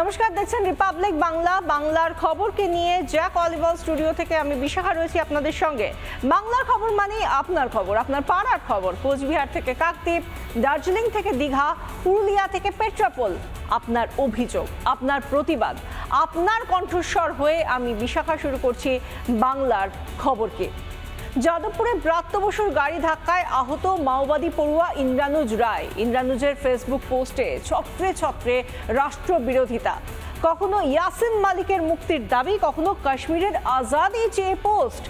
নমস্কার, দেখছেন রিপাবলিক বাংলা বাংলার খবরকে নিয়ে জ্যাক অলিভার স্টুডিও থেকে আমি বিশাখা রয়েছি আপনাদের সঙ্গে। বাংলার খবর মানে আপনার খবর, আপনার পাড়ার খবর। কোচবিহার থেকে কাকদ্বীপ, দার্জিলিং থেকে দীঘা, পুরুলিয়া থেকে পেট্রাপোল, আপনার অভিযোগ, আপনার প্রতিবাদ, আপনার কণ্ঠস্বর হয়ে আমি বিশাখা শুরু করছি বাংলার খবরকে। যাদবপুরে ব্রাত্য বসুর গাড়ি ধাক্কায় আহত মাওবাদী পড়ুয়া ইন্দ্রানুজ রায়। ইন্দ্রানুজের ফেসবুক পোস্টে ছত্রে ছত্রে রাষ্ট্রবিরোধিতা। কখনো ইয়াসিন মালিকের মুক্তির দাবি, কখনো কাশ্মীরের আজাদি চেয়ে পোস্ট,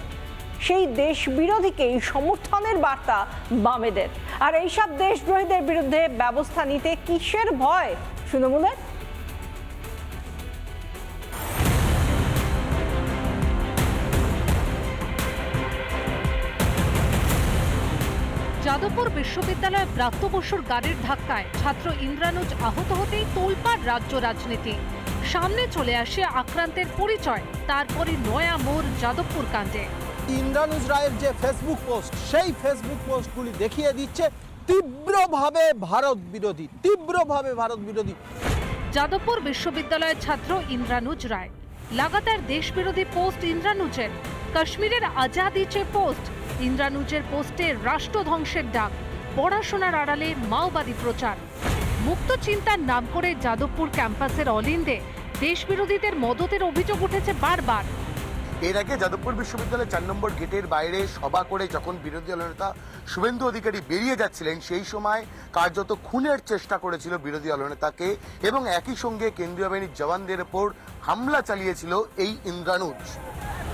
সেই দেশ বিরোধীকেই সমর্থনের বার্তা বামেদের। আর এইসব দেশদ্রোহীদের বিরুদ্ধে ব্যবস্থা নিতে কিসের ভয়? শুনমুনের যাদবপুর বিশ্ববিদ্যালয়ে ব্রাত্য বসুর গাড়ির ধাক্কায় ছাত্র ইন্দ্রানুজ আহত হতেই তোলপাড় রাজ্য রাজনীতি। সামনে চলে আসে আক্রান্তের পরিচয় তারপরই নয়া মোড় যাদবপুর কাণ্ডে। ইন্দ্রানুজ রায়ের যে ফেসবুক পোস্ট সেই ফেসবুক পোস্টগুলি দেখিয়ে দিচ্ছে তীব্রভাবে ভারত বিরোধী তীব্রভাবে ভারত বিরোধী। যাদবপুর বিশ্ববিদ্যালয়ের ছাত্র ইন্দ্রানুজ রায়। লাগাতার দেশবিরোধী পোস্ট ইন্দ্রানুজের। কাশ্মীরের আজাদি চেয়ে পোস্ট ইন্দ্রানুজের পোস্টে রাষ্ট্রধ্বংসের ডাক, পড়াশোনার আড়ালে মাওবাদী প্রচার। মুক্ত চিন্তার নাম করে যাদবপুর ক্যাম্পাসের অলিন্দে দেশবিরোধীদের মদতের অভিযোগ উঠেছে বারবার। এর আগে যাদবপুর বিশ্ববিদ্যালয়ের চার নম্বর গেটের বাইরে সভা করে যখন বিরোধী দলনেতা শুভেন্দু অধিকারী বেরিয়ে যাচ্ছিলেন, সেই সময় কার্যত খুনের চেষ্টা করেছিল বিরোধী দলনেতাকে এবং একই সঙ্গে কেন্দ্রীয় বাহিনীর জওয়ানদের ওপর হামলা চালিয়েছিল এই ইন্দ্রানুজ।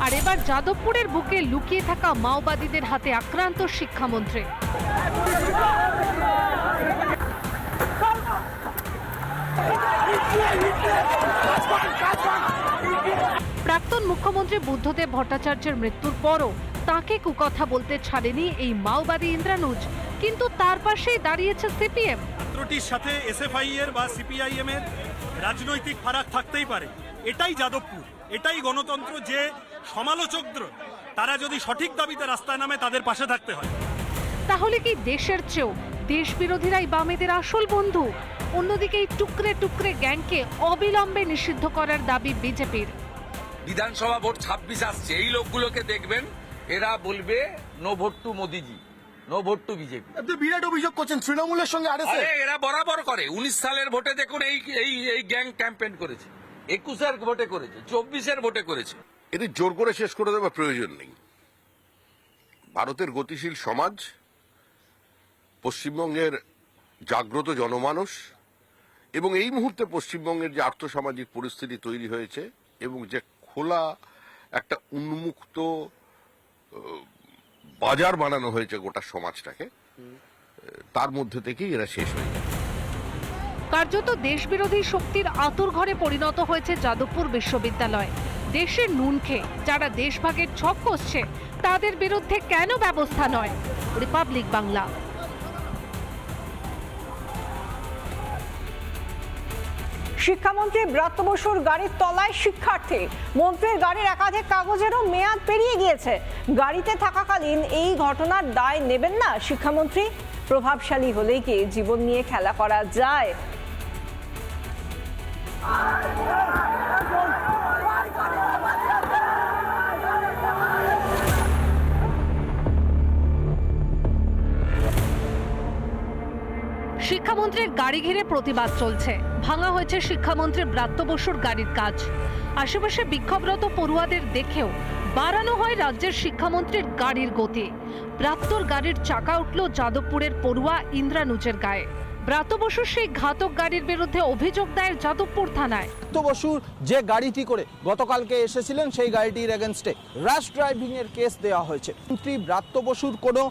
আর এবার যাদবপুরের বুকে লুকিয়ে থাকা মাওবাদীদের হাতে আক্রান্ত শিক্ষামন্ত্রী। প্রাক্তন মুখ্যমন্ত্রী বুদ্ধদেব ভট্টাচার্যের মৃত্যুর পরও তাকে কুকথা বলতে ছাড়েনি এই মাওবাদী ইন্দ্রানুজ। কিন্তু তার পাশেই দাঁড়িয়েছে সিপিএম। ছাত্রটির সাথে এসএফআই এর বা সিপিআইএম এর রাজনৈতিক ফারাক থাকতেই পারে। এটাই যাদবপুর, এটাই গণতন্ত্র যে সমালোচকদের তারা যদি সঠিক দাবিতে রাস্তায় নামে তাদের পাশে থাকতে হয়। তাহলে কি দেশের চেয়েও দেশ বিরোধীরাই বামেদের আসল বন্ধু? অন্যদিকে এই টুকরে টুকরে গ্যাংকে অবিলম্বে নিষিদ্ধ করার দাবি বিজেপির। বিধানসভা ভোট ছাব্বিশ আসছে। এই লোকগুলোকে দেখবেন এরা বলবে no vote to Modiji no vote to BJP. আপনি বিরাট অভিযোগ করছেন তৃণমূলের সঙ্গে আরে এরা বরাবর করে। উনিশ সালের ভোটে দেখুন এই এই এই গ্যাং ক্যাম্পেইন করেছে। একুশের ভোটে করেছে চব্বিশের ভোটে করেছে। এদের জোর করে শেষ করে দেওয়ার প্রয়োজন নেই। ভারতের গতিশীল সমাজ, পশ্চিমবঙ্গের জাগ্রত জনমানস এবং এই মুহূর্তে পশ্চিমবঙ্গের যে আর্থসামাজিক পরিস্থিতি তৈরি হয়েছে, এবং যে খোলা একটা উন্মুক্ত বাজার বানানো হয়েছে গোটা সমাজটাকে তার মধ্যে থেকেই এরা শেষ হয়ে যাবে কার্যত দেশবিরোধী শক্তির আতুর ঘরে পরিণত হয়েছে যাদবপুর বিশ্ববিদ্যালয়। দেশের নুন খেয়ে, যারা দেশভাগের ছক কষছে, তাদের বিরুদ্ধে কেন ব্যবস্থা নয়? রিপাবলিক বাংলা। শিক্ষামন্ত্রী ব্রাত্য বসুর গাড়ির তলায় শিক্ষার্থী। মন্ত্রীর গাড়ির একাধিক কাগজেরও মেয়াদ পেরিয়ে গিয়েছে। গাড়িতে থাকাকালীন এই ঘটনার দায় নেবেন না শিক্ষামন্ত্রী। প্রভাবশালী হলেই কি জীবন নিয়ে খেলা করা যায়? শিক্ষামন্ত্রীর গাড়ি ঘিরে প্রতিবাদ চলছে। ভাঙা হয়েছে শিক্ষামন্ত্রী ব্রাত্য বসুর গাড়ির কাজ। আশেপাশে বিক্ষোভরত পড়ুয়াদের দেখেও বাড়ানো হয় রাজ্যের শিক্ষামন্ত্রীর গাড়ির গতি। প্রাপ্তর গাড়ির চাকা উঠল যাদবপুরের পড়ুয়া ইন্দ্রানুজের গায়ে। ব্রাত্য বসুর সেই ঘাতক গাড়ির বিরুদ্ধে অভিযোগ দায়ের যাদবপুর থানায়। বসুর যে গাড়িটি করে গতকালকে এসেছিলেন সেই গাড়িটির এগেনস্টে র্যাশ ড্রাইভিং এর কেস দেওয়া হয়েছে। মন্ত্রী ব্রাত্য বসুর কোনো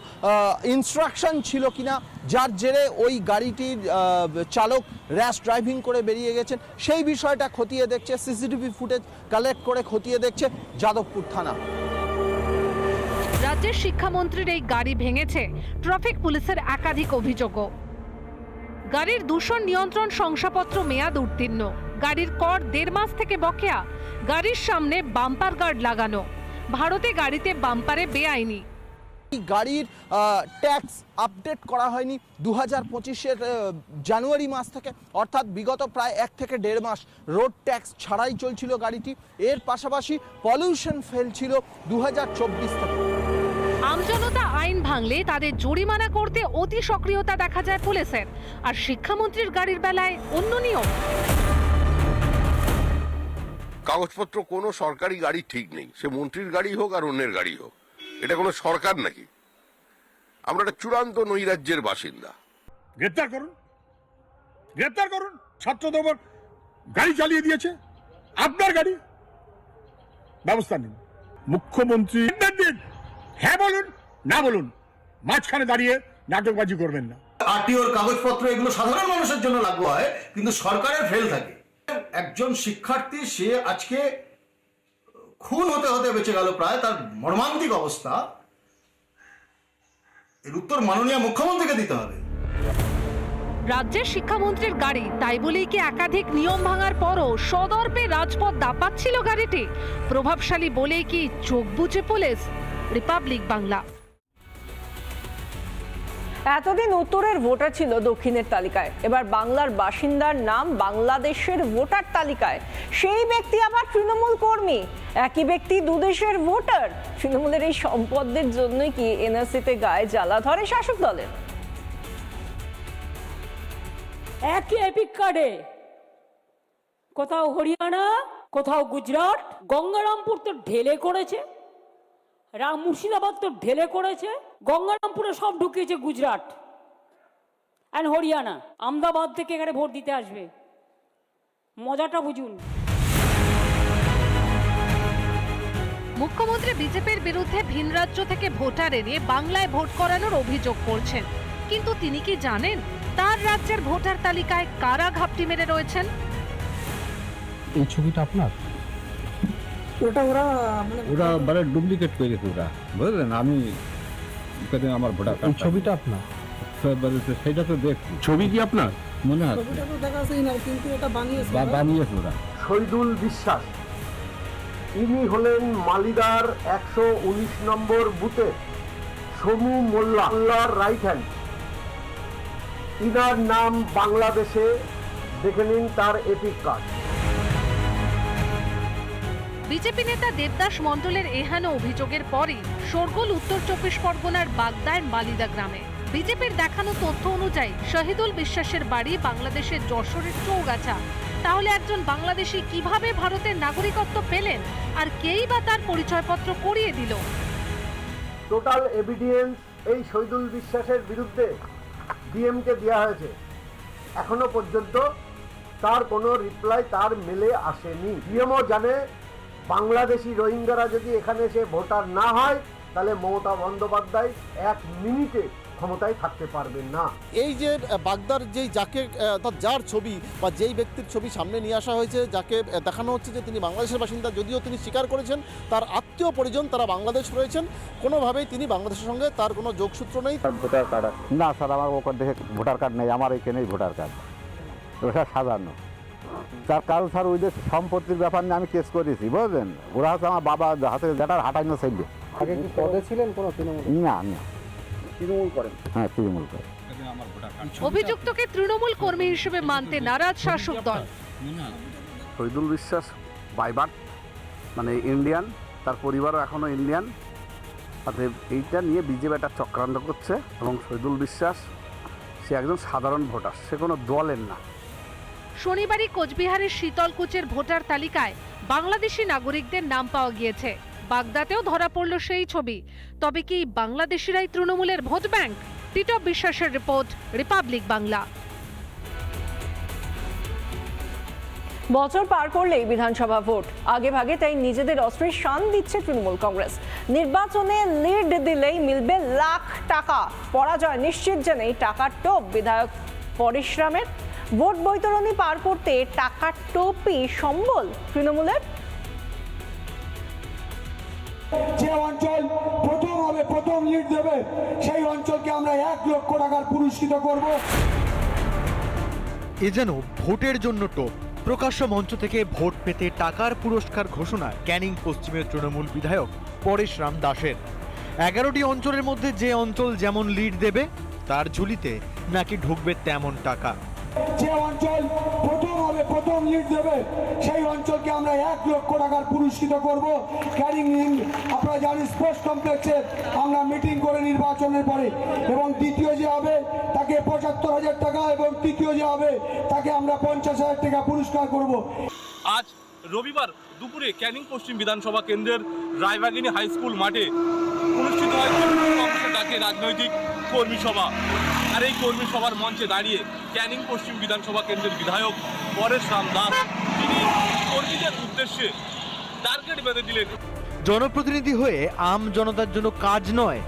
ইনস্ট্রাকশন ছিল কিনা যার জেরে ওই গাড়িটির চালক র্যাশ ড্রাইভিং করে বেরিয়ে গেছেন সেই বিষয়টা খতিয়ে দেখছে সিসিটিভি ফুটেজ কালেক্ট করে খতিয়ে দেখছে যাদবপুর থানা। রাজ্যের শিক্ষামন্ত্রীর এই গাড়ি ভেঙেছে ট্রাফিক পুলিশের একাধিক অভিযোগও। গাড়ির দূষণ নিয়ন্ত্রণ শংসাপত্র মেয়াদ উত্তীর্ণ। গাড়ির কর দেড় মাস থেকে বকেয়া। গাড়ির সামনে বাম্পার গার্ড লাগানো। ভারতে গাড়িতে বাম্পারে বেআইনি। গাড়ির ট্যাক্স আপডেট করা হয়নি দু হাজার পঁচিশের জানুয়ারি মাস থেকে। অর্থাৎ বিগত প্রায় এক থেকে দেড় মাস রোড ট্যাক্স ছাড়াই চলছিল গাড়িটি। এর পাশাপাশি পলিউশন ফেলছিল দু হাজার চব্বিশ থেকে। আমজনতা আইন ভাঙলে তাদের জরিমানা করতে অতি সক্রিয়তা দেখা যায় পুলিশের। আর শিক্ষামন্ত্রীর গাড়ির বেলায় অন্য নিয়ম। কাগজপত্র কোনো সরকারি গাড়ি ঠিক নেই। সে মন্ত্রীর গাড়ি হোক আর অন্যের গাড়ি হোক। এটা কোনো সরকার নাকি? আমরা একটা চূড়ান্ত নৈরাজ্যের বাসিন্দা। গ্রেপ্তার করুন। গ্রেপ্তার করুন। ছাত্রদের উপর গাড়ি চালিয়ে দিয়েছে। আপনার গাড়ি। ব্যবস্থা নিন। মুখ্যমন্ত্রী হ্যাঁ বলুন। না বলুন মাঝখানে দাঁড়িয়ে নাটকবাজি করবেন না। আরটিওর কাগজপত্র এগুলো সাধারণ মানুষের জন্য লাগু হয় কিন্তু সরকারের ফেল থাকে। একজন শিক্ষার্থী সে আজকে খুন হতে হতে বেঁচে গেল প্রায় তার মর্মান্তিক অবস্থা। এর উত্তর মাননীয় মুখ্যমন্ত্রীকে দিতে হবে। রাজ্যের শিক্ষামন্ত্রীর গাড়ি তাই বলেই কি একাধিক নিয়ম ভাঙার পরও সদর্পে রাজপথ দাপাচ্ছিল গাড়িটি? প্রভাবশালী বলেই কি চোখ বুঝে পুলিশ? রিপাবলিক বাংলা। এতদিন উত্তরের ভোটার ছিল দক্ষিণের তালিকায়। এবার বাংলার বাসিন্দার নাম বাংলাদেশের ভোটার তালিকায়। সেই ব্যক্তি আবার তৃণমূল কর্মী। একই ব্যক্তি দুদেশের ভোটার। তৃণমূলের এই সম্পদের জন্যই কি এনআরসিতে গায়ে জ্বালা ধরে শাসক দলের? একই এপিক কার্ডে। কোথাও হরিয়ানা, কোথাও গুজরাট, গঙ্গারামপুর তো ঢেলে করেছে। রাম মুর্শিদাবাদ তো ঢেলে করেছে গঙ্গারামপুরে সব ঢুকিয়েছে গুজরাট অ্যান্ড হরিয়ানা। আমদাবাদ থেকে এখানে ভোট দিতে আসবে। মজাটা বুঝুন। মুখ্যমন্ত্রী বিজেপির বিরুদ্ধে ভিন রাজ্য থেকে ভোটার এনে বাংলায় ভোট করানোর অভিযোগ করছেন। কিন্তু তিনি কি জানেন তার রাজ্যের ভোটার তালিকায় কারা ঘাপটি মেরে রয়েছেন? এই ছবিটা আপনার? ওটা ওরা মানে ওরা মানে ডুপ্লিকেট করে ওরা বুঝলেন? আমি কদিন আমার ভোটার এই ছবিটা আপনার? সেটা তো দেখছি। ছবি কি আপনার? মনে আছে। ছবিটা তো দেখা যাচ্ছে না কিন্তু এটা বানিয়েছে বানিয়েছে ওরা। শহীদুল বিশ্বাস ইনি হলেন মালিদার একশো উনিশ নম্বর বুথে সমু মোল্লা মোল্লার রাইট হ্যান্ড ইনার নাম বাংলাদেশে দেখে নিন তার এপিক কার্ড বিজেপি নেতা দেবদাস মণ্ডলের এহেন অভিযোগের পরই শোরগোল উত্তর চব্বিশ পরগনার বাগদায় মালিদা গ্রামে। বিজেপির দেখানো তথ্য অনুযায়ী শহীদুল বিশ্বাসের বাড়ি বাংলাদেশের যশোরের চৌগাছা। তাহলে একজন বাংলাদেশি কীভাবে ভারতের নাগরিকত্ব পেলেন? আর কেই বা তার পরিচয়পত্র করিয়ে দিল? টোটাল এভিডেন্স এই শহীদুল বিশ্বাসের বিরুদ্ধে ডিএমকে দেওয়া হয়েছে। এখনও পর্যন্ত তার কোনো রিপ্লাই তার মেলে আসেনি। ডিএমও জানে বাংলাদেশি রোহিঙ্গারা যদি এখানে এসে ভোটার না হয় তাহলে মমতা বন্দ্যোপাধ্যায় এক মিনিটে ক্ষমতায় থাকতে পারবেন না। এই যে বাগদার যেই যাকে অর্থাৎ যার ছবি বা যেই ব্যক্তির ছবি সামনে নিয়ে আসা হয়েছে যাকে দেখানো হচ্ছে যে তিনি বাংলাদেশের বাসিন্দা যদিও তিনি স্বীকার করেছেন তার আত্মীয় পরিজন তারা বাংলাদেশ রয়েছেন কোনোভাবেই তিনি বাংলাদেশের সঙ্গে তার কোনো যোগসূত্র নেই। ভোটার কার্ড না স্যার আমার ওখান থেকে ভোটার কার্ড নেই আমার এখানেই ভোটার কার্ড। ওটা সাজানো। তার কারণ স্যার ওই যে সম্পত্তির ব্যাপার নিয়ে আমি কেস করেছি বুঝলেন? ওরা হচ্ছে আমার বাবা হাতে যেটার হাঁটাইনো চাইবে আগে কি পদে ছিলেন কোনো তৃণমূল? না না। তৃণমূল করেন। হ্যাঁ তৃণমূল করে অভিযুক্তকে তৃণমূল কর্মী হিসেবে মানতে নারাজ শাসক দল। শহীদুল বিশ্বাস বাইবাট মানে ইন্ডিয়ান তার পরিবারও এখনও ইন্ডিয়ান। অতএব এইটা নিয়ে বিজেপি একটা চক্রান্ত করছে এবং শহীদুল বিশ্বাস সে একজন সাধারণ ভোটার সে কোনো দলের না। শনিবারই কোচবিহারের শীতলকুচের ভোটার তালিকায় বাংলাদেশি নাগরিকদের নাম পাওয়া গিয়েছে। বাগদাতেও ধরা পড়ল সেই ছবি। তবে কি বাংলাদেশিরাই তৃণমূলের ভোট ব্যাংক? টিটপ বিশ্বাসের রিপোর্ট, রিপাবলিক বাংলা। বছর পার করলেই বিধানসভা ভোট। আগে ভাগে তাই নিজেদের অস্ত্রের শান দিচ্ছে তৃণমূল কংগ্রেস। নির্বাচনে লিড দিলেই মিলবে লাখ টাকা। পরাজয় নিশ্চিত জেনেই টাকার টোপ। বিধায়ক পরিশ্রমের ভোট বৈতরণী পার করতে টাকার টোপই সম্বল তৃণমূলের? যে অঞ্চল প্রথম হবে প্রথম লিড দেবে সেই অঞ্চলকে আমরা এক লক্ষ টাকার পুরস্কৃত করব। এ যেন ভোটের জন্য টোপ। প্রকাশ্য মঞ্চ থেকে ভোট পেতে টাকার পুরস্কার ঘোষণা ক্যানিং পশ্চিমের তৃণমূল বিধায়ক পরেশ রাম দাসের। এগারোটি অঞ্চলের মধ্যে যে অঞ্চল যেমন লিড দেবে তার ঝুলিতে নাকি ঢুকবে তেমন টাকা। যে অঞ্চল প্রথম হবে প্রথম লিড দেবে, সেই অঞ্চলকে আমরা এক লক্ষ টাকার পুরস্কৃত করব। ক্যারিং ইন আপনারা জানেন স্পোর্টস কমপ্লেক্সে আমরা মিটিং করে নির্বাচনের পরে, এবং দ্বিতীয় যে হবে, তাকে পঁচাত্তর হাজার টাকা এবং তৃতীয় যে হবে, তাকে আমরা পঞ্চাশ হাজার টাকা পুরস্কার করব। আজ রবিবার দুপুরে ক্যানিং পশ্চিম বিধানসভা কেন্দ্রের রায়বাগিনী হাই স্কুল মাঠে অনুষ্ঠিত হয় রাজনৈতিক কর্মী সভা। আর এই কর্মী সভার মঞ্চে দাঁড়িয়ে ক্যানিং পশ্চিম বিধানসভা কেন্দ্রের বিধায়ক পরেশ রাম দাস তিনি কর্মীদের উদ্দেশ্যে টার্গেট বেঁধে দিলেন। জনপ্রতিনিধি হয়ে আম জনতার জন্য কাজ নয়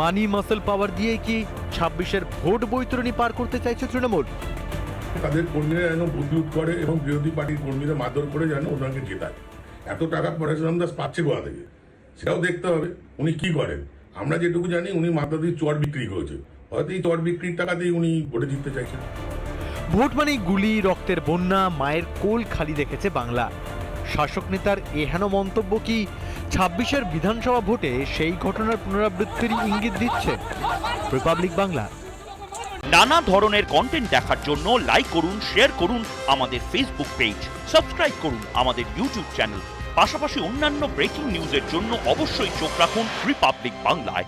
মানি মাসেল পাওয়ার দিয়ে কি ছাব্বিশের ভোট বৈতরণী পার করতে চাইছে তৃণমূল? তাদের কর্মীরা যেন বুদ্ধিউত করে এবং বিরোধী পার্টির কর্মীরা মারধর করে যেন ওনাকে জেতায়। এত টাকা পরেশরাম দাস পাচ্ছে কোথা থেকে? সেটাও দেখতে হবে উনি কি করেন? আমরা যেটুকু জানি উনি মাথা দিয়ে চর বিক্রি করেছে। হয়তো এই চর বিক্রির টাকাতেই উনি ভোটে জিততে চাইছেন। ভোট মানেই গুলি রক্তের বন্যা মায়ের কোল খালি দেখেছে বাংলা। শাসক নেতার এহেন মন্তব্য কি ছাব্বিশের বিধানসভা ভোটে সেই ঘটনার পুনরাবৃত্তির ইঙ্গিত দিচ্ছে রিপাবলিক বাংলা নানা ধরনের কন্টেন্ট দেখার জন্য লাইক করুন শেয়ার করুন আমাদের ফেসবুক পেজ সাবস্ক্রাইব করুন আমাদের ইউটিউব চ্যানেল পাশাপাশি অন্যান্য ব্রেকিং নিউজের জন্য অবশ্যই চোখ রাখুন রিপাবলিক বাংলায়